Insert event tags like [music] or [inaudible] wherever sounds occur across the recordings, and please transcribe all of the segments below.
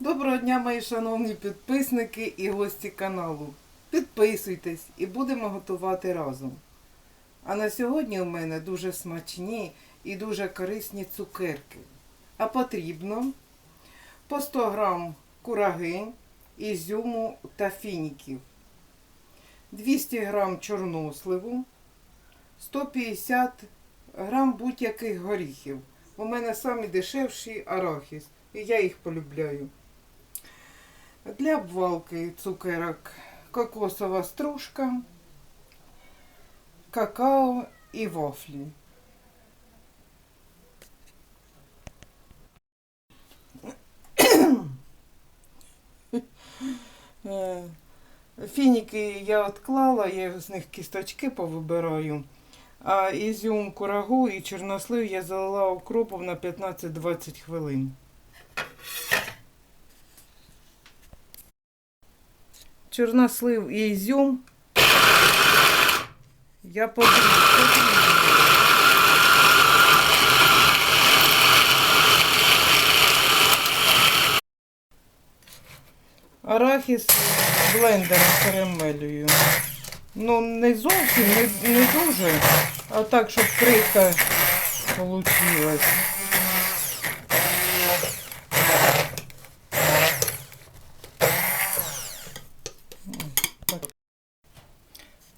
Доброго дня, мої шановні підписники і гості каналу. Підписуйтесь і будемо готувати разом. А на сьогодні у мене дуже смачні і дуже корисні цукерки. А потрібно по 100 грам кураги, ізюму та фініків, 200 грам чорносливу, 150 грам будь-яких горіхів. У мене самі дешевші арахіс, і я їх полюбляю. Для обвалки цукерок кокосова стружка, какао і вафлі. Е, Фініки я відклала, я з них кісточки повибираю. А ізюм, курагу і чорнослив я залила укропом на 15-20 хвилин. Чорнослив і ізюм я подрібню. Арахіс блендером перемелюю. Ну, не зовсім, не, не дуже, а так, щоб крихта получилась.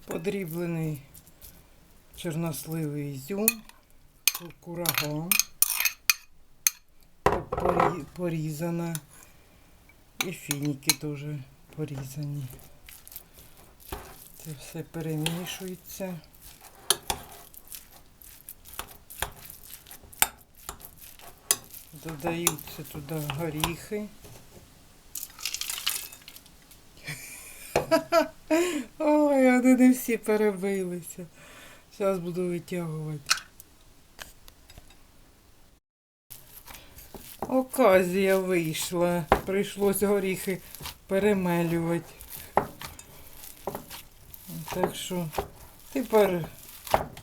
Так. Подріблений чорносливий ізюм, курага, порізана. І фініки теж порізані. Це все перемішується. Додаються туди горіхи. [laughs] Ой, вони не всі перебилися. Зараз буду витягувати. Оказія вийшла. Прийшлось горіхи перемелювати. Так що тепер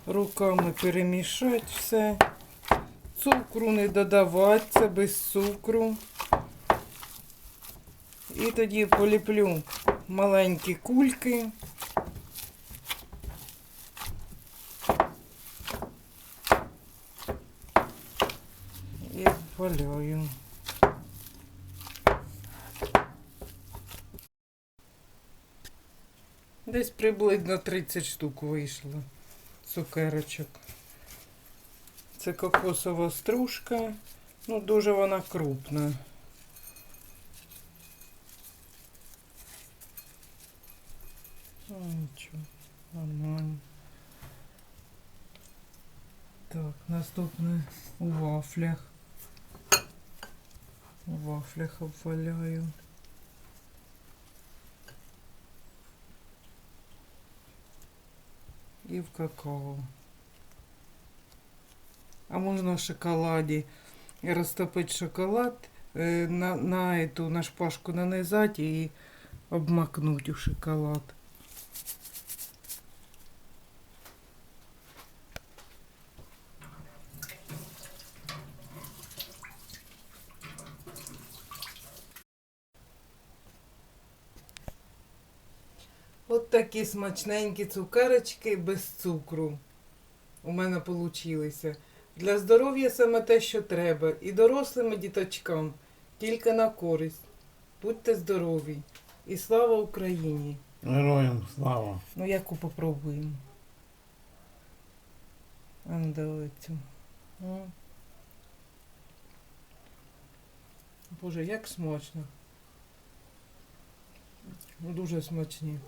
руками перемішати все. Цукру не додавати, це без цукру. І тоді поліплю маленькі кульки. І валяю. Десь приблизно 30 штук вийшло цукерочок. Це кокосова стружка. Ну, дуже вона крупна. нічого, нормально. Так, наступне у вафлях. У вафлях обваляю. І в какао. А можна в шоколаді розтопити шоколад, е, на, на, эту, на шпажку нанизати і обмакнути у шоколад. От такі смачненькі цукерочки без цукру. У мене получилися. Для здоров'я саме те, що треба. І дорослим і діточкам. Тільки на користь. Будьте здорові. І слава Україні! Героям слава. Ну, яку попробуємо. А ну давай Боже, як смачно. Дуже смачні.